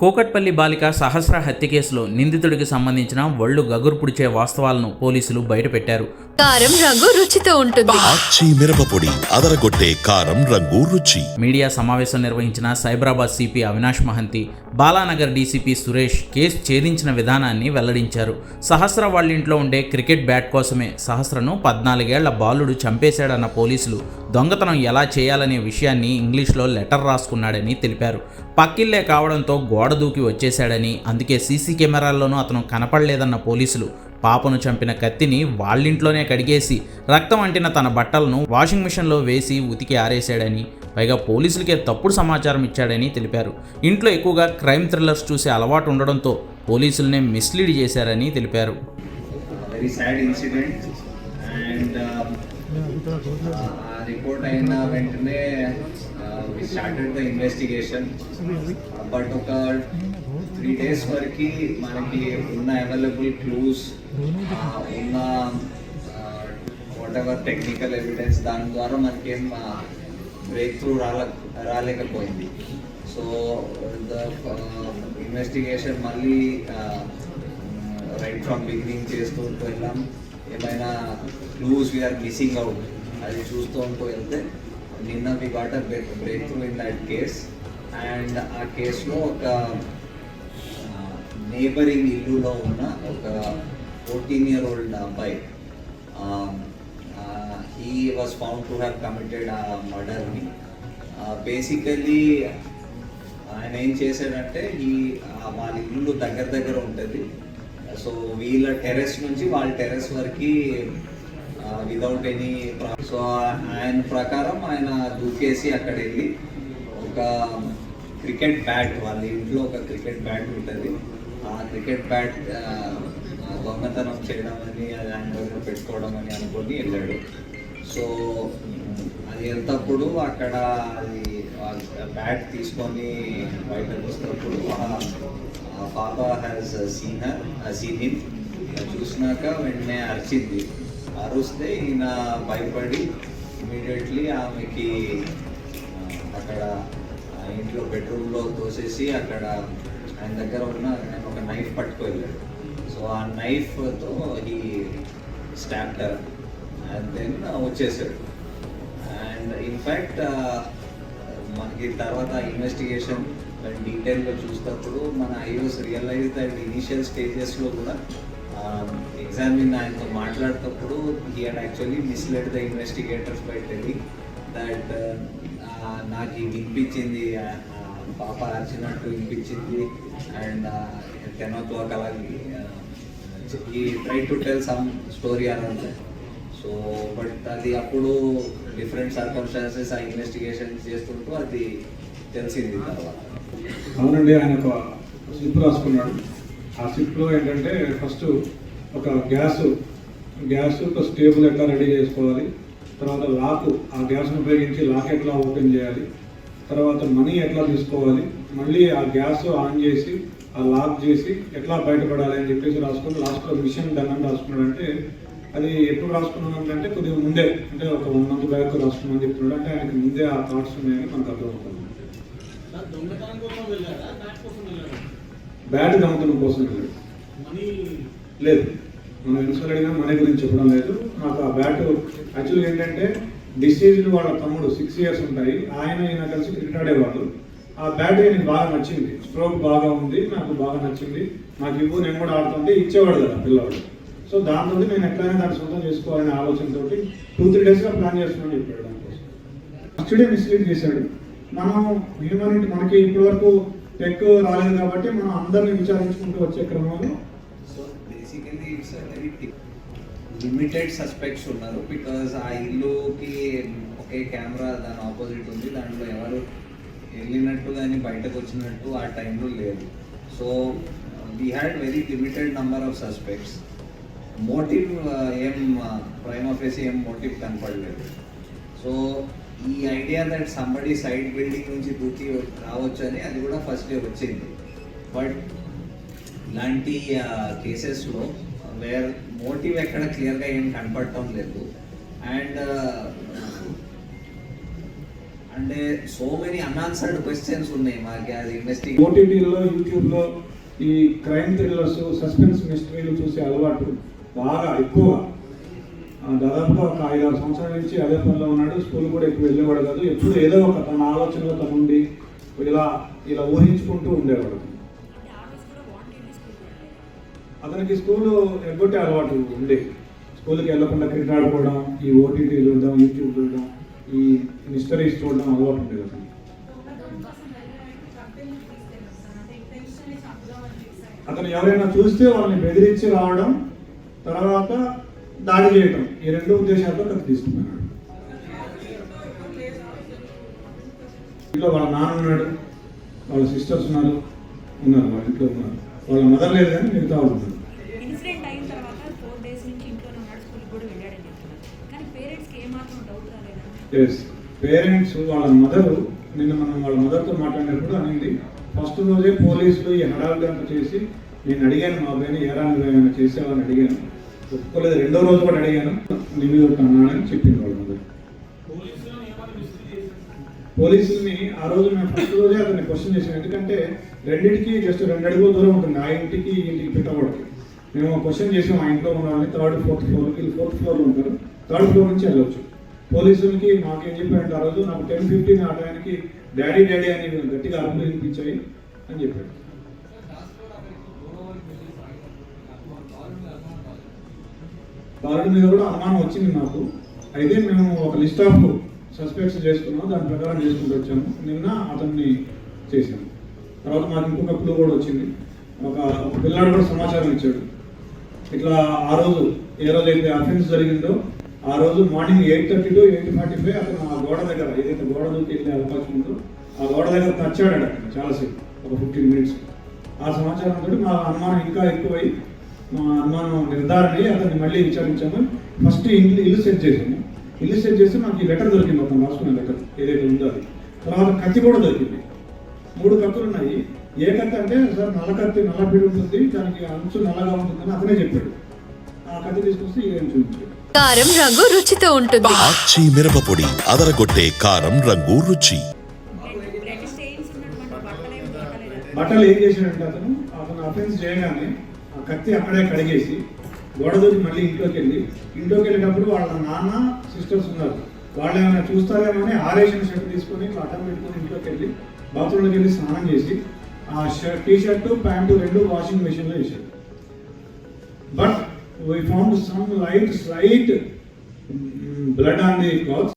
కోకట్పల్లి బాలిక సహస్ర హత్య కేసులో నిందితుడికి సంబంధించిన ఒళ్ళు గగురు పుడిచే వాస్తవాలను పోలీసులు బయటపెట్టారు. కారం రంగు రుచితో ఉంటుంది. ఆచి మిరపపొడి అదరగొట్టే కారం రంగు రుచి. మీడియా సమావేశం నిర్వహించిన Cyberabad CP Avinash Mohanty Balanagar DCP Suresh case ఛేదించిన విధానాన్ని వెల్లడించారు. సహస్ర వాళ్ళ ఇంట్లో ఉండే క్రికెట్ బ్యాట్ కోసమే సహస్రను పద్నాలుగేళ్ళ బాలుడు చంపేశాడన్న పోలీసులు దొంగతనం ఎలా చేయాలనే విషయాన్ని ఇంగ్లీష్లో లెటర్ రాసుకున్నాడని తెలిపారు. పక్కిల్లే కావడంతో గోడ దూకి వచ్చేశాడని అందుకే సీసీ కెమెరాల్లోనూ అతను కనపడలేదన్న పోలీసులు. పాపను చంపిన కత్తిని వాళ్ళింట్లోనే కడిగేసి రక్తం అంటిన తన బట్టలను వాషింగ్ మిషన్లో వేసి ఉతికి ఆరేశాడని పైగా పోలీసులకే తప్పుడు సమాచారం ఇచ్చాడని తెలిపారు. ఇంట్లో ఎక్కువగా క్రైమ్ థ్రిల్లర్స్ చూసే అలవాటు ఉండడంతో పోలీసులనే మిస్లీడ్ చేశారని తెలిపారు. Very sad incident and report అయిన వెంటనే we started the investigation but ఒక త్రీ డేస్ వరకు మనకి ఉన్న అవైలబుల్ క్లూస్ ఉన్న వాట్ ఎవర్ టెక్నికల్ ఎవిడెన్స్ దాని ద్వారా మనకేం బ్రేక్ త్రూ రాలే రాలేకపోయింది. సో ద ఇన్వెస్టిగేషన్ మళ్ళీ రైట్ ఫ్రమ్ బిగినింగ్ చేస్తూ వెళ్ళాం. ఏమైనా క్లూస్ వీఆర్ మిస్సింగ్ అవుట్ అది చూస్తూ ఉంటూ వెళ్తే నిన్న we got a breakthrough in that case and ఆ కేసులో ఒక నేబరింగ్ ఇల్లులో ఉన్న ఒక ఫోర్టీన్ ఇయర్ ఓల్డ్ అబ్బాయి he was found to have committed ఆ మర్డర్ని బేసికలీ ఆయన ఏం చేశాడంటే ఈ వాళ్ళ ఇల్లు దగ్గర దగ్గర ఉంటుంది. సో వీళ్ళ టెర్రస్ నుంచి వాళ్ళ టెర్రస్ వరకు వితౌట్ ఎనీ సో ఆయన ప్రకారం ఆయన దూకేసి అక్కడ వెళ్ళి ఒక క్రికెట్ బ్యాట్ వాళ్ళ ఇంట్లో ఒక క్రికెట్ బ్యాట్ ఉంటుంది. ఆ క్రికెట్ బ్యాట్ uh, దొంగతనం చేయడం అని అది ఆయన దగ్గర పెట్టుకోవడం అని అనుకొని వెళ్ళాడు. సో అది వెళ్తప్పుడు అక్కడ అది బ్యాట్ తీసుకొని బయటకు వస్తున్నప్పుడు పాప హ్యాస్ సీన్ సీన్ హిమ్ చూసినాక వెంటనే అరిచింది. అరుస్తే ఈయన భయపడి ఇమీడియట్లీ ఆమెకి అక్కడ ఇంట్లో బెడ్రూమ్లో తోసేసి అక్కడ ఆయన దగ్గర ఉన్న ఒక నైఫ్ పట్టుకు వెళ్ళాడు సో ఆ నైఫ్తో ఈ స్టాప్టర్ అండ్ దెన్ వచ్చేసాడు. అండ్ ఇన్ఫ్యాక్ట్ మనకి తర్వాత ఇన్వెస్టిగేషన్ డీటెయిల్గా చూసినప్పుడు మన ఐఓస్ రియలైజ్ దట్ ఇనిషియల్ స్టేజెస్లో కూడా ఎగ్జామిన్ ఆయనతో మాట్లాడేటప్పుడు he had actually misled the investigators by telling that నాకు ఈ వినిపించింది పాప అరిచినట్టు వినిపించింది అండ్ టెన్ వర్క్ క్లాక్ ఈ try to tell some story around that so but అది అప్పుడు డిఫరెంట్ సర్కమ్స్టాన్సెస్ ఆ ఇన్వెస్టిగేషన్ చేస్తుంటూ అది తెలిసింది తర్వాత. అవునండి ఆయన ఒక స్లిప్ రాసుకున్నాడు. ఆ స్లిప్లో ఏంటంటే ఫస్ట్ ఒక గ్యాస్ గ్యాస్ ఒక స్టేబుల్ ఎట్లా రెడీ చేసుకోవాలి తర్వాత లాక్ ఆ గ్యాస్ను ఉపయోగించి లాక్ ఎట్లా ఓపెన్ చేయాలి తర్వాత మనీ ఎట్లా తీసుకోవాలి మళ్ళీ ఆ గ్యాస్ ఆన్ చేసి ఆ లాక్ చేసి ఎట్లా బయటపడాలి అని చెప్పేసి రాసుకుని లాస్ట్లో మిషన్ డన్ అని రాసుకున్నాడు అంటే అది ఎప్పుడు రాసుకున్నాను అంటే కొద్దిగా ముందే అంటే ఒక వన్ మంత్ బ్యాక్ రాసుకున్నాను చెప్తున్నాడు. అంటే ఆయనకి ముందే ఆ థాట్స్ ఉన్నాయని మనకు అర్థమవుతుంది. బ్యాట్ దొంగతనం కోసం వెళ్ళాడు లేదు. మనం ఎన్నిసార్లు అడిగినా మనీ గురించి చెప్పడం లేదు. నాకు ఆ బ్యాట్ యాక్చువల్గా ఏంటంటే డిసీజ్డ్ వాళ్ళ తమ్ముడు సిక్స్ ఇయర్స్ ఉంటాయి. ఆయన ఈయన కలిసి క్రికెట్ ఆడేవాళ్ళు. ఆ బ్యాట్ ఆయనకి బాగా నచ్చింది. స్ట్రోక్ బాగా ఉంది. నాకు బాగా నచ్చింది. నాకు ఇవ్వు నేను కూడా ఆడుతుంటే ఇచ్చేవాడు కదా పిల్లవాడు. సో దాంతో నేను ఎట్లయినా దాన్ని సొంతం చేసుకోవాలనే ఆలోచనతో టూ త్రీ డేస్గా ప్లాన్ చేస్తున్నాను చెప్పాడు దానికోసం ఫస్ట్ డే మిస్లీడ్ చేశాడు. మనం హ్యూమనిటీ మనకి ఇప్పటి వరకు టెక్ రాలేదు కాబట్టి మనం అందరిని విచారించుకుంటూ వచ్చే క్రమంలో so basically it's very limited suspects ఉన్నారు. బికాజ్ ఆ ఇల్లుకి ఒకే కెమెరా దాని ఆపోజిట్ ఉంది. దాంట్లో ఎవరు వెళ్ళినట్టు కానీ బయటకు వచ్చినట్టు ఆ టైంలో లేదు. So we had very limited number of suspects motive ఏం uh, ప్రైమ్ ఆఫీస్ ఏం మోటివ్ కనపడలేదు. సో ఈ idea that somebody side building నుంచి దూకి రావచ్చు అని అది కూడా ఫస్ట్ డే వచ్చింది. బట్ ఇలాంటి కేసెస్లో వేర్ మోటివ్ ఎక్కడ క్లియర్గా ఏం కనపడటం లేదు. అండ్ అంటే సో మెనీ అన్ఆన్సర్డ్ క్వశ్చన్స్ ఉన్నాయి మాకు అది ఇన్వెస్టిగేట్ ఓటీటీలో యూట్యూబ్లో ఈ క్రైమ్ థ్రిల్లర్స్ సస్పెన్స్ మిస్టరీలు చూసే అలవాటు బాగా ఎక్కువ. దాదాపుగా ఒక ఐదు ఆరు సంవత్సరాల నుంచి అదే పనిలో ఉన్నాడు. స్కూల్ కూడా ఎక్కువ వెళ్ళేవాడు కాదు. ఎప్పుడు ఏదో ఒక తన ఆలోచనలో తను ఉండి ఇలా ఇలా ఊహించుకుంటూ ఉండేవాడు. అతనికి స్కూల్ ఎగ్గొట్టే అలవాటు ఉండే. స్కూల్కి వెళ్ళకుండా క్రికెట్ ఆడుకోవడం ఈ ఓటీటీ చూడడం యూట్యూబ్ చూడడం ఈ మిస్టరీస్ చూడడం అలవాటు ఉండేది అతను అతను ఎవరైనా చూస్తే వాళ్ళని బెదిరించి రావడం తర్వాత దాడి చేయడం ఈ రెండు ఉద్దేశాలతో అతను తీసుకున్నాడు. ఇంట్లో వాళ్ళ నాన్న ఉన్నాడు. వాళ్ళ సిస్టర్స్ ఉన్నారు. ఉన్నారు. వాళ్ళ ఇంట్లో ఉన్నారు. వాళ్ళ మదర్ లేదు కానీ మిగతా వాళ్ళు ఉన్నారు. రాలేదా? ఎస్ పేరెంట్స్ వాళ్ళ మదర్ నిన్న మనం వాళ్ళ మదర్తో మాట్లాడినప్పుడు అనింది. ఫస్ట్ రోజే పోలీసులు అంతా చేసి నేను అడిగాను మా అబ్బాయిని ఏరా నువ్వు ఏమైనా చేసావని అడిగాను. ఒప్పుకోలేదు. రెండో రోజు కూడా అడిగాను. నీ మీద ఒకటి చెప్పింది వాళ్ళు పోలీసుల్ని ఆ రోజు మేము ఫస్ట్ రోజే అతన్ని క్వశ్చన్ చేసాం ఎందుకంటే రెండింటికి జస్ట్ రెండు అడుగుల దూరం ఉంటుంది. ఆ ఇంటికి ఇంటికి పెట్టకూడదు మేము క్వశ్చన్ చేసాం ఆ ఇంట్లో ఉన్న వాళ్ళని. థర్డ్ ఫోర్త్ ఫ్లోర్ వీళ్ళు ఫోర్త్ ఫ్లోర్లో ఉంటారు. థర్డ్ ఫ్లోర్ నుంచి వెళ్ళొచ్చు. పోలీసులకి మాకేం చెప్పారంటే ఆ రోజు నాకు టెన్ ఫిఫ్టీన్ ఆ టైంకి డాడీ డాడీ అని గట్టిగా అరుపులు వినిపించాయి అని చెప్పాడు దాని మీద కూడా అనుమానం వచ్చింది నాకు. అయితే మేము ఒక లిస్ట్ ఆఫ్ సస్పెక్ట్స్ చేసుకున్నాం దాని ప్రకారం చేసుకుంటూ వచ్చాము. నిన్న అతన్ని చేశాము. తర్వాత మాకు ఇంకొక క్లూ కూడా వచ్చింది. ఒక పిల్లాడు కూడా సమాచారం ఇచ్చాడు. ఇట్లా ఆ రోజు ఏ రోజు అయితే అఫెన్స్ జరిగిందో ఆ రోజు morning eight thirty to eight forty five అతను ఆ గోడ దగ్గర ఏదైతే గోడ దూకి వెళ్ళే అవకాశం ఉందో ఆ గోడ దగ్గర తచ్చాడు అక్కడ చాలాసేపు ఒక ఫిఫ్టీన్ మినిట్స్ ఆ సమాచారం తోటి మా అనుమానం ఇంకా ఎక్కువై మా అనుమానం నిర్ధారణ అయ్యి అతన్ని మళ్ళీ విచారించాము ఫస్ట్ ఇల్లు ఇల్లు సెట్ చేసాము ఇల్లు సెట్ చేసి మాకు ఈ లెటర్ దొరికింది అతను రాసుకున్న లెటర్ ఏదైతే ఉందో అది. తర్వాత కత్తి కూడా దొరికింది. మూడు కత్తులు ఉన్నాయి. ఏ కత్తి అంటే సార్ నల్ల కత్తి నల్ల పీడి ఉంటుంది. దానికి అంచు నల్లగా ఉంటుందని అతనే చెప్పాడు. ఆ కత్తి తీసుకొస్తే ఏం చూపించాడు కారం రంగు రుచితో ఉంటుంది. ఆచి మిరపపొడి అదరగొట్టే కారం రంగు రుచి. బట్టలు ఏం చేశాడంటే అతను అతను అఫెన్స్ చేయగానే ఆ కత్తి అక్కడే కడిగేసి గోడదూరి మళ్ళీ ఇంట్లోకి వెళ్ళి ఇంట్లోకి వెళ్ళేటప్పుడు వాళ్ళ నాన్న సిస్టర్స్ ఉన్నారు. వాళ్ళు ఏమైనా చూస్తారేమో అని ఆరేషన్ షర్ట్ తీసుకొని ఇట్లా పెట్టుకొని ఇంట్లోకి వెళ్ళి బాత్రూంలోకి వెళ్ళి స్నానం చేసి ఆ షర్ట్ టీ షర్టు ప్యాంటు రెండు వాషింగ్ మెషిన్లో వేసాడు but we found some light slight blood on the cloth